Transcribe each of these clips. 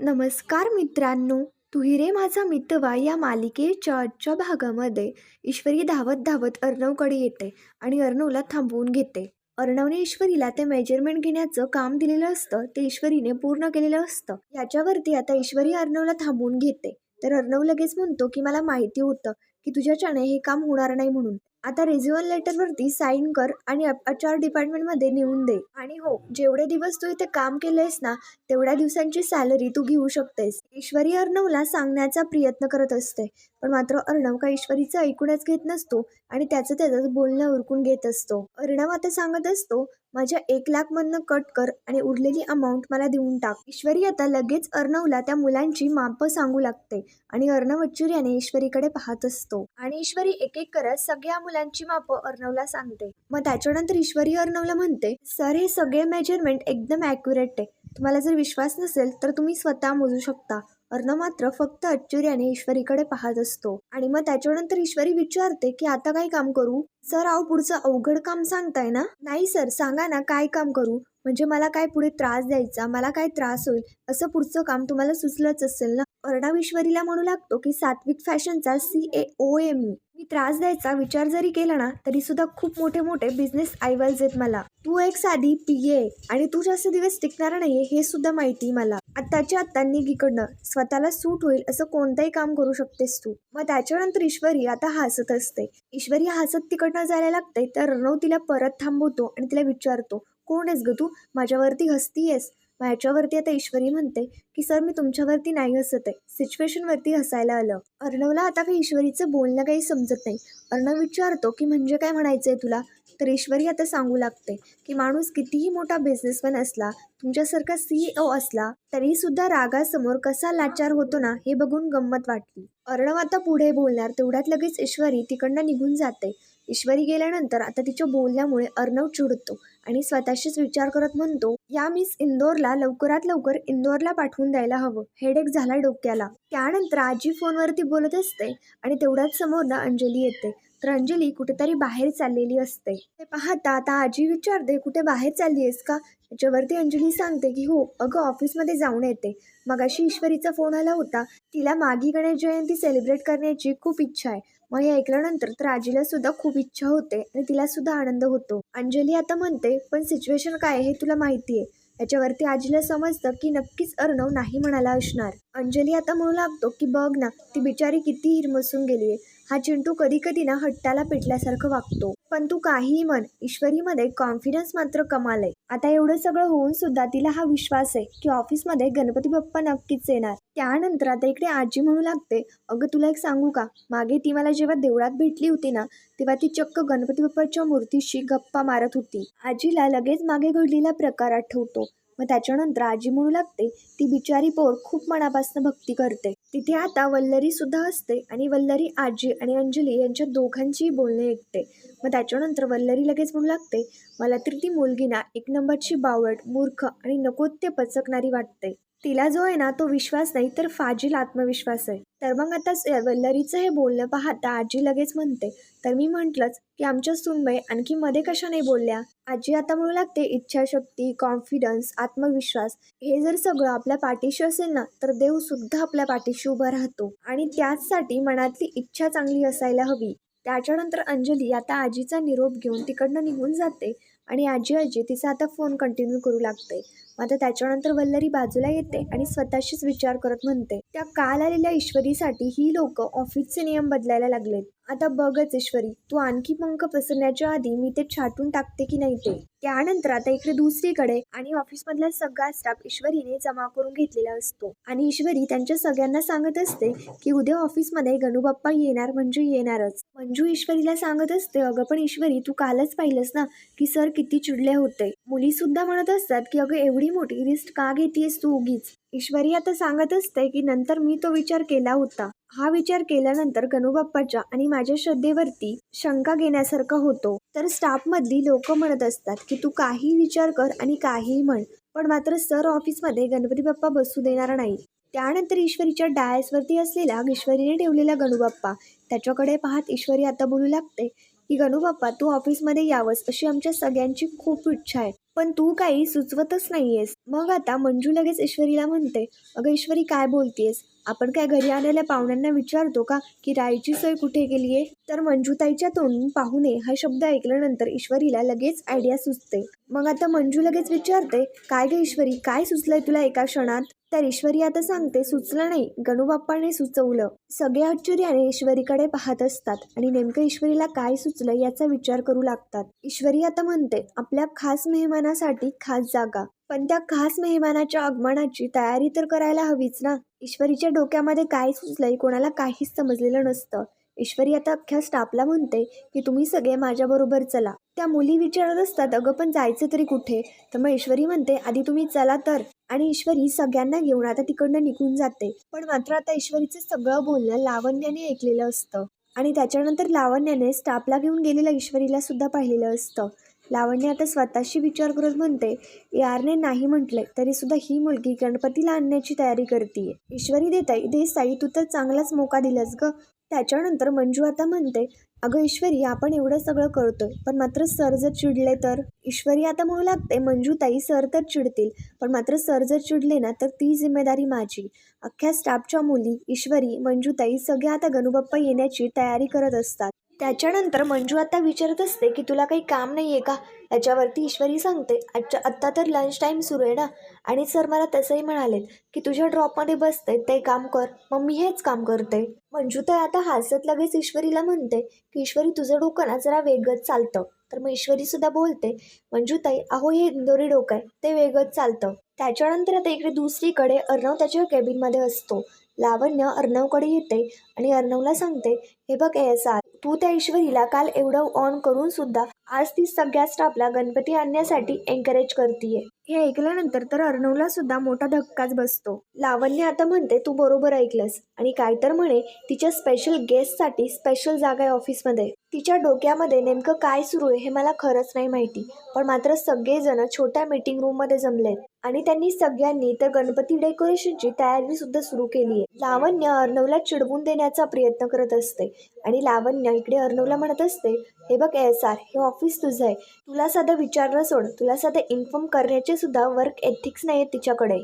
नमस्कार मित्रांनो तू माझा मितवा या मालिकेच्या आजच्या भागामध्ये ईश्वरी धावत धावत अर्णवकडे येते आणि अर्णवला थांबवून घेते. अर्णवने ईश्वरीला ते मेजरमेंट घेण्याचं काम दिलेलं असतं ते ईश्वरीने पूर्ण केलेलं असतं. याच्यावरती आता ईश्वरी अर्णवला थांबवून घेते. तर अर्णव लगेच म्हणतो की मला माहिती होतं की तुझ्याच्याने हे काम होणार नाही म्हणून. आता रेझ्युअल लेटरवरती साईन कर आणि एच आर डिपार्टमेंटमध्ये नेऊन दे. आणि हो जेवढे दिवस तू इथे काम केलंयस ना तेवढ्या दिवसांची सॅलरी तू घेऊ शकतेस. ईश्वरी अर्णवला सांगण्याचा प्रयत्न करत असते. पण मात्र अर्णव का ईश्वरीचं ऐकूनच घेत नसतो आणि त्याचं त्याचं बोलणं उरकून घेत असतो. अर्णव आता सांगत असतो माझ्या एक लाख मधनं कट कर आणि उरलेली अमाऊंट मला देऊन टाक. ईश्वरी आता लगेच अर्णवला त्या मुलांची माप सांगू लागते आणि अर्णव अच्चुर्याने ईश्वरीकडे पाहत असतो. आणि ईश्वरी एक एक करत सगळ्या मुलांची माप अर्णवला सांगते. मग त्याच्यानंतर ईश्वरी अर्णवला म्हणते सर हे सगळे मेजरमेंट एकदम ॲक्युरेट आहे. तुम्हाला जर विश्वास नसेल तर तुम्ही स्वतः मोजू शकता. अर्णव मात्र फक्त आश्चर्याने ईश्वरीकडे पाहत असतो. आणि मग त्याच्यानंतर ईश्वरी विचारते की आता काय काम करू? सर अहो पुढचं अवघड काम सांगताय ना? नाही सर सांगा ना काय काम करू? म्हणजे मला काय पुढे त्रास द्यायचा? मला काय त्रास होईल? असं पुढचं काम तुम्हाला सुचलंच असेल ना? अर्णव ईश्वरीला म्हणू लागतो की सात्विक फॅशनचा C A O M E. मी त्रास द्यायचा विचार जरी केला ना तरी सुद्धा खूप मोठे मोठे बिझनेस आयवाल्स आहेत मला. तू एक साधी पी ए आणि तू जास्त दिवस टिकणार नाहीये हे सुद्धा माहिती मला. आत्ताच्या आत्ता गिकडनं स्वतःला सूट होईल असं कोणतंही काम करू शकतेस तू. मग त्याच्यानंतर ईश्वरी आता हसत असते. ईश्वरी हसत तिकडनं जायला लागते तर रणव तिला परत थांबवतो आणि तिला विचारतो कोण आहेस ग तू? माझ्यावरती हसतीयेस. मग ह्याच्यावरती आता ईश्वरी म्हणते की सर मी तुमच्यावरती नाही हसत आहे. सिच्युएशनवरती हसायला आलं. अर्णवला आता काही ईश्वरीचं बोलणं काही समजत नाही. अर्णव विचारतो की म्हणजे काय म्हणायचं आहे तुला? तर ईश्वरी आता सांगू लागते की माणूस कितीही मोठा बिझनेसमॅन असला तुमच्यासारखा सी ओ असला तरी सुद्धा रागासमोर कसा लाचार होतो ना हे बघून गंमत वाटली. अर्णव आता पुढे बोलणार तेवढ्यात लगेच ईश्वरी तिकडनं निघून जाते. ईश्वरी गेल्यानंतर आता तिच्या बोलण्यामुळे अर्णव चिडतो. आणि स्वतःशीच विचार करत म्हणतो या मिस इंदोरला लवकरात लवकर इंदोरला पाठवून द्यायला हवं. हेडेक झाला डोक्याला. त्यानंतर आजी फोनवरती बोलत असते आणि तेवढ्याच समोर ना अंजली येते. तर अंजली कुठेतरी बाहेर चाललेली असते. ते पाहता आता आजी विचारते कुठे बाहेर चालली आहेस का? त्याच्यावरती अंजली सांगते की हो अगं ऑफिसमध्ये जाऊन येते. मग अशी ईश्वरीचा फोन आला होता. तिला मागी गणेश जयंती सेलिब्रेट करण्याची खूप इच्छा आहे. मग हे ऐकल्यानंतर तर आजीला सुद्धा खूप इच्छा होते आणि तिला सुद्धा आनंद होतो. अंजली आता म्हणते पण सिच्युएशन काय आहे हे तुला माहिती आहे याच्यावरती आजीला समजतं की नक्कीच अर्णव नाही म्हणाला असणार. अंजली आता म्हणू लागतो की बघ ना ती बिचारी किती हिरमसून गेली आहे हा चिंटू कधी कधी ना हट्टाला पेटल्यासारखं वागतो. पण तू काहीही म्हण ईश्वरीमध्ये कॉन्फिडन्स मात्र कमाल आहे आता एवढं सगळं होऊन सुद्धा तिला हा विश्वास आहे की ऑफिसमध्ये गणपती बाप्पा नक्कीच येणार. त्यानंतर आता इकडे आजी म्हणू लागते अगं तुला एक सांगू का? मागे ती मला जेव्हा देवळात भेटली होती ना तेव्हा ती चक्क गणपती बाप्पाच्या मूर्तीशी गप्पा मारत होती. आजीला लगेच मागे घडलेला प्रकार आठवतो. मग त्याच्यानंतर आजी म्हणू लागते ती बिचारी पोर खूप मनापासून भक्ती करते. तिथे आता वल्लरी सुद्धा असते आणि वल्लरी आजी आणि अंजली यांच्या दोघांचीही बोलणे ऐकते. मग त्याच्यानंतर वल्लरी लगेच म्हणू लागते मला तर ती मुलगी ना एक नंबरची बावट मूर्ख आणि नकोत्य पचकणारी वाटते. तिला जो आहे ना तो विश्वास नाही तर फाजील आत्मविश्वास आहे. तर मग आता वल्लरीचं हे बोलणं पाहता आजी लगेच म्हणते तर मी म्हटलंच की आमच्या सुनबाई आणखी मध्ये कशा नाही बोलल्या? आजी आता म्हणू लागते इच्छाशक्ती कॉन्फिडन्स आत्मविश्वास हे जर सगळं आपल्या पाठीशी असेल ना तर देव सुद्धा आपल्या पाठीशी उभा राहतो. आणि त्याचसाठी मनातली इच्छा चांगली असायला हवी. त्याच्यानंतर अंजली आता आजीचा निरोप घेऊन तिकडनं निघून जाते आणि आजी आजी तिचा आता फोन कंटिन्यू करू लागते. आता त्याच्यानंतर वल्लरी बाजूला येते आणि स्वतःशीच विचार करत म्हणते त्या काल आलेल्या ईश्वरीसाठी ही लोक ऑफिसचे नियम बदलायला लागलेत. आता बघच ईश्वरी तू आणखी पंख पसरण्याच्या आधी मी ते छाटून टाकते की नाही ते? त्यानंतर आता इकडे दुसरीकडे आणि ऑफिसमधला सगळा स्टाफ ईश्वरीने जमा करून घेतलेला असतो. आणि ईश्वरी त्यांच्या सगळ्यांना सांगत असते की उद्या ऑफिसमध्ये गणूबाप्पा येणार म्हणजे येणारच. मंजू ईश्वरीला सांगत असते अगं पण ईश्वरी तू कालच पाहिलंस ना की सर किती चिडले होते. मुली सुद्धा म्हणत असतात की अगं एवढी मोठी रिस्क का घेतेस तू उगीच? ईश्वरी आता सांगत असते की नंतर मी तो विचार केला होता. हा विचार केल्यानंतर गणूबाप्पाच्या आणि माझ्या श्रद्धेवरती शंका घेण्यासारखा होतो. तर स्टाफमधली लोक म्हणत असतात की तू काही विचार कर आणि काहीही म्हण पण मात्र सर ऑफिसमध्ये गणपती बाप्पा बसू देणार नाही. त्यानंतर ईश्वरीच्या डायसवरती असलेला ईश्वरीने ठेवलेला गणूबाप्पा त्याच्याकडे पाहत ईश्वरी आता बोलू लागते की गणूबाप्पा तू ऑफिसमध्ये यावंस अशी आमच्या सगळ्यांची खूप इच्छा आहे. पण तू काही सुचवतच नाहीयेस. मग आता मंजू लगेच ईश्वरीला म्हणते अगं ईश्वरी काय बोलतेस आपण काय घरी आलेल्या पाहुण्यांना विचारतो का की राईची सोय कुठे गेली आहे तर मंजूताईच्या तोंडून पाहुणे हा शब्द ऐकल्यानंतर ईश्वरीला लगेच आयडिया सुचते. मग आता मंजू लगेच विचारते काय गे ईश्वरी काय सुचलंय तुला एका क्षणात? तर ईश्वरी आता सांगते सुचलं नाही. गणूबाप्पाने सुचवलं. सगळे आश्चर्याने ईश्वरीकडे पाहत असतात आणि नेमकं ईश्वरीला काय सुचलं याचा विचार करू लागतात. ईश्वरी आता म्हणते आपल्या खास मेहमानासाठी खास जागा. पण त्या खास मेहमानाच्या आगमनाची तयारी तर करायला हवीच ना? ईश्वरीच्या डोक्यामध्ये काय सुचलंय कोणाला काहीच समजलेलं नसतं. ईश्वरी आता अख्ख्या स्टाफला म्हणते की तुम्ही सगळे माझ्याबरोबर चला. त्या मुली विचारत असतात अगं पण जायचं तरी कुठे? तर मग ईश्वरी म्हणते आधी तुम्ही चला तर. आणि ईश्वरी सगळ्यांना घेऊन आता तिकडनं निघून जाते. पण मात्र आता ईश्वरीचं सगळं बोलणं लावण्याने ऐकलेलं असतं. आणि त्याच्यानंतर लावण्याने स्टाफला घेऊन गेलेल्या ईश्वरीला सुद्धा पाहिलेलं असतं. लावण्य आता स्वतःशी विचार करत म्हणते यारने नाही म्हटले तरी सुद्धा ही मुलगी गणपतीला आणण्याची तयारी करते ईश्वरी देताई देसाई तू तर चांगलाच मोका दिलास ग. त्याच्यानंतर मंजू आता म्हणते अगं ईश्वरी आपण एवढं सगळं करतोय पण मात्र सर जर चिडले तर? ईश्वरी आता म्हणू लागते मंजूताई सर तर चिडतील पण मात्र सर जर चिडले ना तर ती जिम्मेदारी माझी. अख्ख्या स्टाफच्या मुली ईश्वरी मंजूताई सगळ्या आता गणूबाप्पा येण्याची तयारी करत असतात. त्याच्यानंतर मंजू आता विचारत असते की तुला काही काम नाही आहे का? याच्यावरती ईश्वरी सांगते आजच्या आत्ता तर लंच टाईम सुरू आहे ना? आणि सर मला तसंही म्हणाले की तुझ्या ड्रॉपमध्ये बसते ते काम कर मग मी हेच काम करते. मंजू तर आता हसत लगेच ईश्वरीला म्हणते की ईश्वरी तुझं डोकं ना जरा वेगळंच चालतं. तर मग ईश्वरी सुद्धा बोलते मंजूताई अहो हे इंदोरी डोकं आहे ते वेगळंच चालतं. त्याच्यानंतर आता इकडे दुसरीकडे अर्णव त्याच्या केबिनमध्ये असतो. लावण्य अर्णवकडे येते आणि अर्णवला सांगते हे बघ एस आर तू त्या ईश्वरीला काल एवढं ऑन करून सुद्धा आज ती सगळ्या स्टाफला गणपती आणण्यासाठी एनकरेज करतीये. हे ऐकल्यानंतर तर अर्णवला सुद्धा मोठा धक्काच बसतो. लावण्य आता म्हणते तू बरोबर ऐकलंस. आणि काय तर म्हणे तिच्या स्पेशल गेस्टसाठी स्पेशल जागा आहे ऑफिसमध्ये तिच्या डोक्यामध्ये नेमकं काय सुरू आहे हे मला खरंच नाही माहिती. पण मात्र सगळेजण छोट्या मीटिंग रूममध्ये जमलेत. आणि त्यांनी सगळ्यांनी तर गणपती डेकोरेशनची तयारी सुद्धा सुरू केली आहे. लावण्य अर्णवला चिडवून देण्याचा प्रयत्न करत असते. आणि लावण्य इकडे अर्णवला म्हणत असते हे बघ एस आर हे ऑफिस तुझं आहे. तुला साधं विचारणं सोड. तुला साधं इन्फॉर्म करण्याचे सुद्धा वर्क एथिक्स नाही आहेत तिच्याकडे.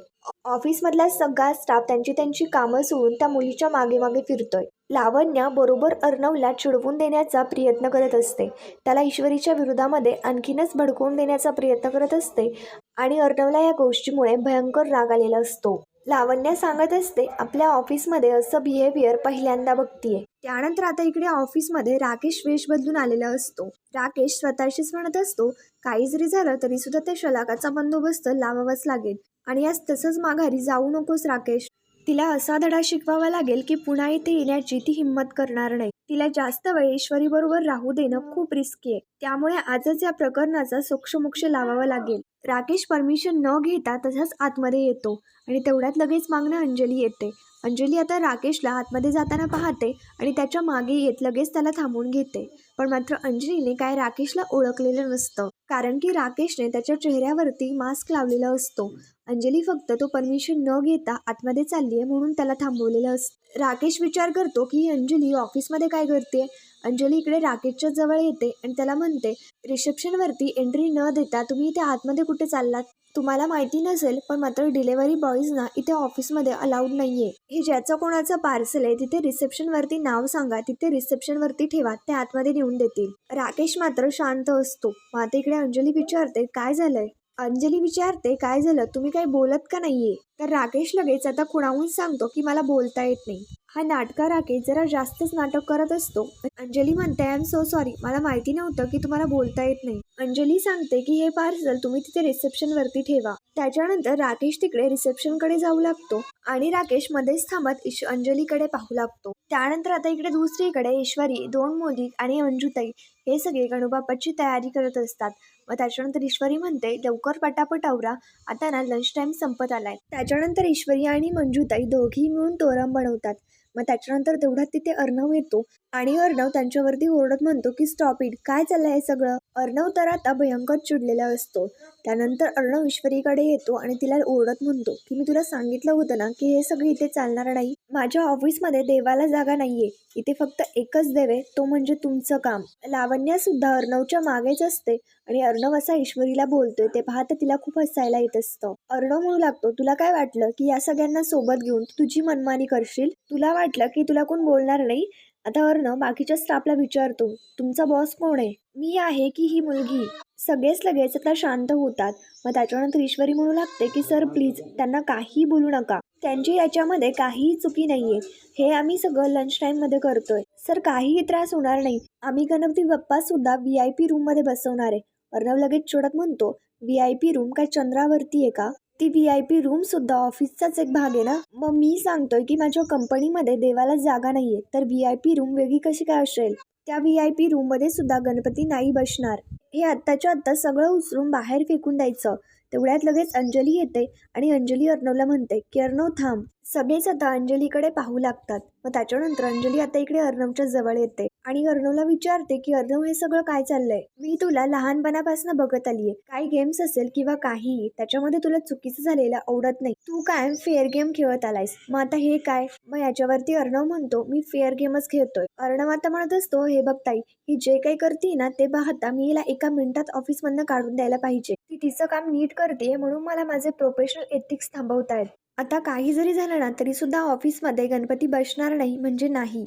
ऑफिसमधला सगळा स्टाफ त्यांची त्यांची कामं सोडून त्या मुलीच्या मागे मागे फिरतोय. लावण्या बरोबर अर्णवला चिडवून देण्याचा प्रयत्न करत असते. त्याला ईश्वरीच्या विरोधामध्ये आणखीनच भडकवून देण्याचा प्रयत्न करत असते. आणि अर्णवला या गोष्टीमुळे भयंकर राग आलेला असतो. लावण्या सांगत असते आपल्या ऑफिसमध्ये असं बिहेवियर पहिल्यांदा बघतीये. त्यानंतर आता इकडे ऑफिसमध्ये राकेश वेश बदलून आलेला असतो. राकेश स्वतःशीच म्हणत असतो काही जरी झालं तरी सुद्धा त्या शलाकाचा बंदोबस्त लावावाच लागेल. आणि आज तसंच माघारी जाऊ नकोस राकेश. तिला असा धडा शिकवावा लागेल की पुन्हा इथे येण्याची ती हिंमत करणार नाही. तिला जास्त वेळ ईश्वरी बरोबर राहू देणं खूप रिस्की आहे. त्यामुळे आजच या प्रकरणाचा सोक्षमोक्ष लावावा लागेल. राकेश परमिशन न घेता तसाच आतमध्ये येतो आणि तेवढ्यात लगेच मागणं अंजली येते. अंजली आता राकेशला आतमध्ये जाताना पाहते आणि त्याच्यामागे येत लगेच त्याला थांबवून घेते. पण मात्र अंजलीने काय राकेशला ओळखलेलं नसतं. कारण की राकेशने त्याच्या चेहऱ्यावरती मास्क लावलेला असतो. अंजली फक्त तो परमिशन न घेता आतमध्ये चालली आहे म्हणून त्याला थांबवलेलं असतं. राकेश विचार करतो की अंजली ऑफिसमध्ये काय करते अंजली इकडे राकेशच्या जवळ येते आणि त्याला म्हणते रिसेप्शनवरती एंट्री न देता तुम्ही इथे आतमध्ये कुठे चाललात? तुम्हाला माहिती नसेल पण मात्र डिलेव्हरी बॉईजना इथे ऑफिसमध्ये अलाउड आहे हे ज्याचं कोणाचं पार्सल आहे तिथे रिसेप्शनवरती नाव सांगा तिथे रिसेप्शनवरती ठेवा ते आतमध्ये नेऊन देतील. राकेश मात्र शांत असतो. मग इकडे अंजली विचारते काय झालंय? अंजली विचारते काय झालं? तुम्ही काही बोलत का नाहीये? तर राकेश लगेच आता कुणाहून सांगतो की मला बोलता येत नाही. हा नाटका राकेश जरा जास्तच नाटक करत असतो. अंजली म्हणते आय एम सो सॉरी मला माहिती नव्हतं की तुम्हाला बोलता येत नाही. अंजली सांगते की हे पार्सल तुम्ही तिथे रिसेप्शनवरती ठेवा. त्याच्यानंतर राकेश तिकडे रिसेप्शनकडे जाऊ लागतो आणि राकेश मध्येच थांबत ईश अंजलीकडे पाहू लागतो. त्यानंतर आता इकडे दुसरीकडे ईश्वरी दोन मुली आणि अंजुताई हे सगळे गणूबाप्पाची तयारी करत असतात. मग त्याच्यानंतर ईश्वरी म्हणते लवकर पटापट आवरा. आता ना लंच टाईम संपत आलाय. त्याच्यानंतर ईश्वरी आणि मंजुताई दोघी मिळून तोरण बनवतात. मग त्याच्यानंतर तेवढ्यात तिथे अर्णव येतो. आणि अर्णव त्यांच्यावरती ओरडत म्हणतो की स्टॉप इट काय चाललंय हे सगळं? अर्णव तर आता भयंकर चिडलेला असतो. त्यानंतर अर्णव ईश्वरीकडे येतो आणि तिला ओरडत म्हणतो की मी तुला सांगितलं होतं ना की हे सगळं इथे चालणार नाही. माझ्या ऑफिसमध्ये देवाला जागा नाहीये. इथे फक्त एकच देव आहे. तो म्हणजे तुमचं काम. लावण्या सुद्धा अर्णवच्या मागेच असते आणि अर्णव असा ईश्वरीला बोलतोय. ते पाहता तिला खूप हसायला येत असतं. अर्णव म्हणू लागतो तुला काय वाटलं की या सगळ्यांना सोबत घेऊन तुझी मनमानी करशील? तुला वाटलं की तुला कोण बोलणार नाही? आता अर्णव बाकीच्या स्टाफला विचारतो तुमचा बॉस कोण आहे? मी आहे की ही मुलगी. सगळेच लगेच आता शांत होतात. मग त्याच्यानंतर ईश्वरी म्हणू लागते की सर प्लीज त्यांना काही बोलू नका. त्यांची याच्यामध्ये काहीही चुकी नाहीये. हे आम्ही सगळं लंच टाईममध्ये करतोय. सर काहीही त्रास होणार नाही. आम्ही गणपती बाप्पा सुद्धा व्ही आय पी रूममध्ये बसवणार आहे. अर्णव लगेच चिडत म्हणतो व्ही आय पी रूम काय चंद्रावरती आहे का? ती व्ही आय पी रूम सुद्धा ऑफिसचाच एक भाग आहे ना? मग मी सांगतोय की माझ्या कंपनीमध्ये देवाला जागा नाहीये. तर व्ही आय पी रूम वेगळी कशी काय असेल? त्या व्ही आय पी रूममध्ये सुद्धा गणपती नाही बसणार. हे आत्ताच्या आत्ता सगळं उचलून बाहेर फेकून द्यायचं. तेवढ्यात लगेच अंजली येते आणि अंजली अर्णवला म्हणते की अर्णव थांब. सगळेच आता अंजलीकडे पाहू लागतात. मग त्याच्यानंतर अंजली आता इकडे अर्णवच्या जवळ येते. आणि अर्णवला विचारते की अर्णव हे सगळं काय चाललंय? मी तुला लहानपणापासून बघत आलीये. काही गेम्स असेल किंवा काही त्याच्यामध्ये तुला चुकीचं झालेलं आवडत नाही. तू काय फेअर गेम खेळत आलायस. मग आता हे काय? मग याच्यावरती अर्णव म्हणतो मी फेअर गेमच खेळतोय. अर्णव आता म्हणत असतो हे बघ ताई ही जे काही करते ना ते पाहता मी हिला एका मिनिटात ऑफिसमधनं काढून द्यायला पाहिजे. ती तिचं काम नीट करते म्हणून मला माझे प्रोफेशनल एथिक्स थांबवतायत. आता काही जरी झालं ना तरीसुद्धा ऑफिसमध्ये गणपती बसणार नाही म्हणजे नाही.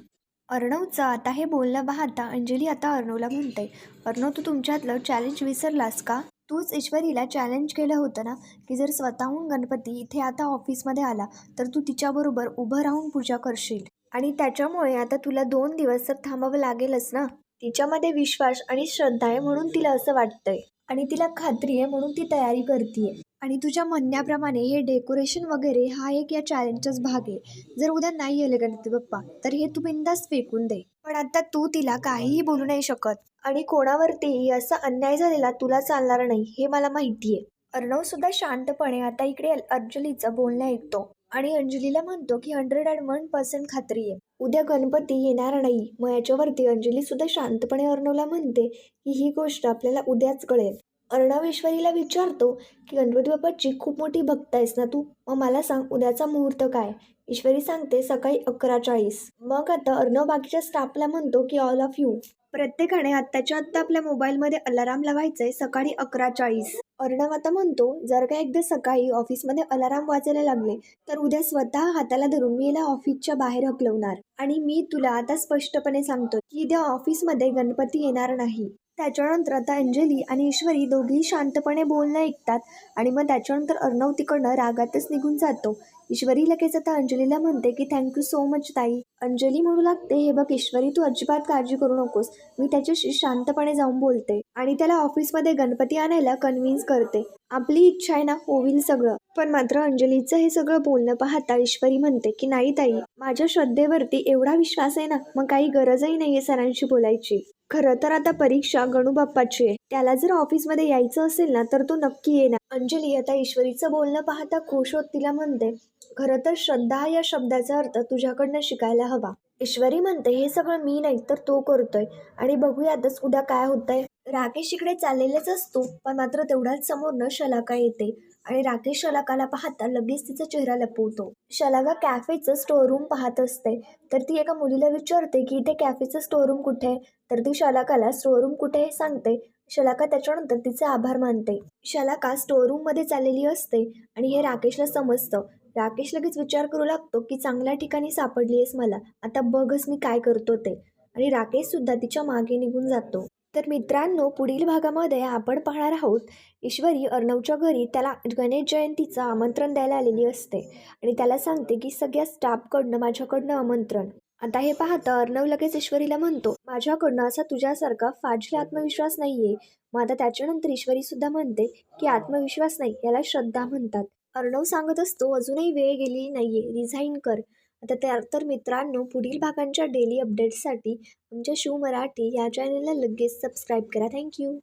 अर्णवचं आता हे बोलणं पाहता अंजली आता अर्णवला म्हणते अर्णव तू तुमच्यातलं चॅलेंज विसरलास का? तूच ईश्वरीला चॅलेंज केलं होतं ना की जर स्वतःहून गणपती इथे आता ऑफिसमध्ये आला तर तू तिच्याबरोबर उभं राहून पूजा करशील. आणि त्याच्यामुळे आता तुला दोन दिवस तर थांबावं लागेलच ना? तिच्यामध्ये विश्वास आणि श्रद्धा आहे म्हणून तिला असं वाटतंय. आणि तिला खात्री आहे म्हणून ती तयारी करते आणि तुझ्या म्हणण्याप्रमाणे हे डेकोरेशन वगैरे हा एक या चॅलेंजचाच भाग आहे. जर उद्या नाही आले गणपती बाप्पा तर हे तू बिंदास फेकून दे. पण आता तू तिला काहीही बोलू नाही शकत आणि कोणावरतीही असा अन्याय झालेला तुला चालणार नाही हे मला माहिती आहे. अर्णव सुद्धा शांतपणे आता इकडे अंजलीचं बोलणं ऐकतो आणि अंजलीला म्हणतो की हंड्रेड अँड वन पर्सेंट खात्री आहे. उद्या गणपती येणार नाही मग याच्यावरती अंजली सुद्धा शांतपणे अर्णवला म्हणते की ही गोष्ट आपल्याला उद्याच कळेल. अर्णवेश्वरीला विचारतो की गणपती बाप्पाची खूप मोठी भक्त आहेस ना तू? मग मला सांग उद्याचा मुहूर्त काय? ईश्वरी सांगते सकाळी अकरा चाळीस. मग आता अर्णव बाकीच्या स्टाफला म्हणतो की ऑल ऑफ यू. प्रत्येकाने आत्ताच्या आत्ता आपल्या मोबाईलमध्ये अलाराम लावायचंय सकाळी अकरा चाळीस. अर्णव आता म्हणतो जर का एकदा सकाळी ऑफिसमध्ये अलाराम वाजायला लागले तर उद्या स्वतः हाताला धरून मी याला ऑफिसच्या बाहेर हकलवणार. आणि मी तुला आता स्पष्टपणे सांगतो की उद्या ऑफिसमध्ये गणपती येणार नाही. त्याच्यानंतर आता अंजली आणि ईश्वरी दोघेही शांतपणे बोलणं ऐकतात आणि मग त्याच्यानंतर अर्णव तिकडनं रागातच निघून जातो. ईश्वरी लगेच आता अंजलीला म्हणते की थँक्यू सो मच ताई. अंजली म्हणू लागते हे बघ ईश्वरी तू अजिबात काळजी करू नकोस. मी त्याच्याशी शांतपणे जाऊन बोलते आणि त्याला ऑफिसमध्ये गणपती आणायला कन्व्हिन्स करते. आपली इच्छा आहे ना होईल सगळं. पण मात्र अंजलीचं हे सगळं बोलणं पाहता ईश्वरी म्हणते की नाही ताई. माझ्या श्रद्धेवरती एवढा विश्वास आहे ना मग काही गरजही नाहीये सरांशी बोलायची. खरं तर आता परीक्षा गणू बाप्पाची आहे. त्याला जर ऑफिसमध्ये यायचं असेल ना तर तो नक्की येणार. अंजली आता ईश्वरीचं बोलणं पाहता खुश होत तिला म्हणते खरं तर श्रद्धा या शब्दाचा अर्थ तुझ्याकडनं शिकायला हवा. ईश्वरी म्हणते हे सगळं मी नाही तर तो करतोय. आणि बघूयातच उद्या काय होतंय. राकेश इकडे चाललेलाच असतो पण मात्र तेवढ्याच समोरनं शलाका येते आणि राकेश शलाकाला पाहता लगेच तिचा चेहरा लपवतो. शलाका कॅफेचं स्टोर रूम पाहत असते तर ती एका मुलीला विचारते की इथे कॅफेचं स्टोअरूम कुठे आहे? तर ती शलाकाला स्टोर रूम कुठे आहे? सांगते. शलाका त्याच्यानंतर तिचे आभार मानते. शलाका स्टोअररूममध्ये चाललेली असते आणि हे राकेशला समजतं. राकेश लगेच विचार करू लागतो की चांगल्या ठिकाणी सापडली आहेस मला आता बघच मी काय करतो ते. आणि राकेश सुद्धा तिच्यामागे निघून जातो. तर मित्रांनो पुढील भागामध्ये आपण पाहणार आहोत ईश्वरी अर्णवच्या घरी त्याला गणेश जयंतीचं आमंत्रण द्यायला आलेली असते आणि त्याला सांगते की सगळ्या स्टाफकडनं माझ्याकडनं आमंत्रण. आता हे पाहता अर्णव लगेच ईश्वरीला म्हणतो माझ्याकडनं असा तुझ्यासारखा फाजील आत्मविश्वास नाहीये. मग आता त्याच्यानंतर ईश्वरी सुद्धा म्हणते की आत्मविश्वास नाही याला श्रद्धा म्हणतात. अर्णव सांगत असतो अजूनही वेळ गेली नाहीये रिझाईन कर. आता त्या तर मित्रांनो पुढील भागांच्या डेली अपडेट्ससाठी आमच्या शिव मराठी या चॅनलला लगेच सबस्क्राईब करा. थँक्यू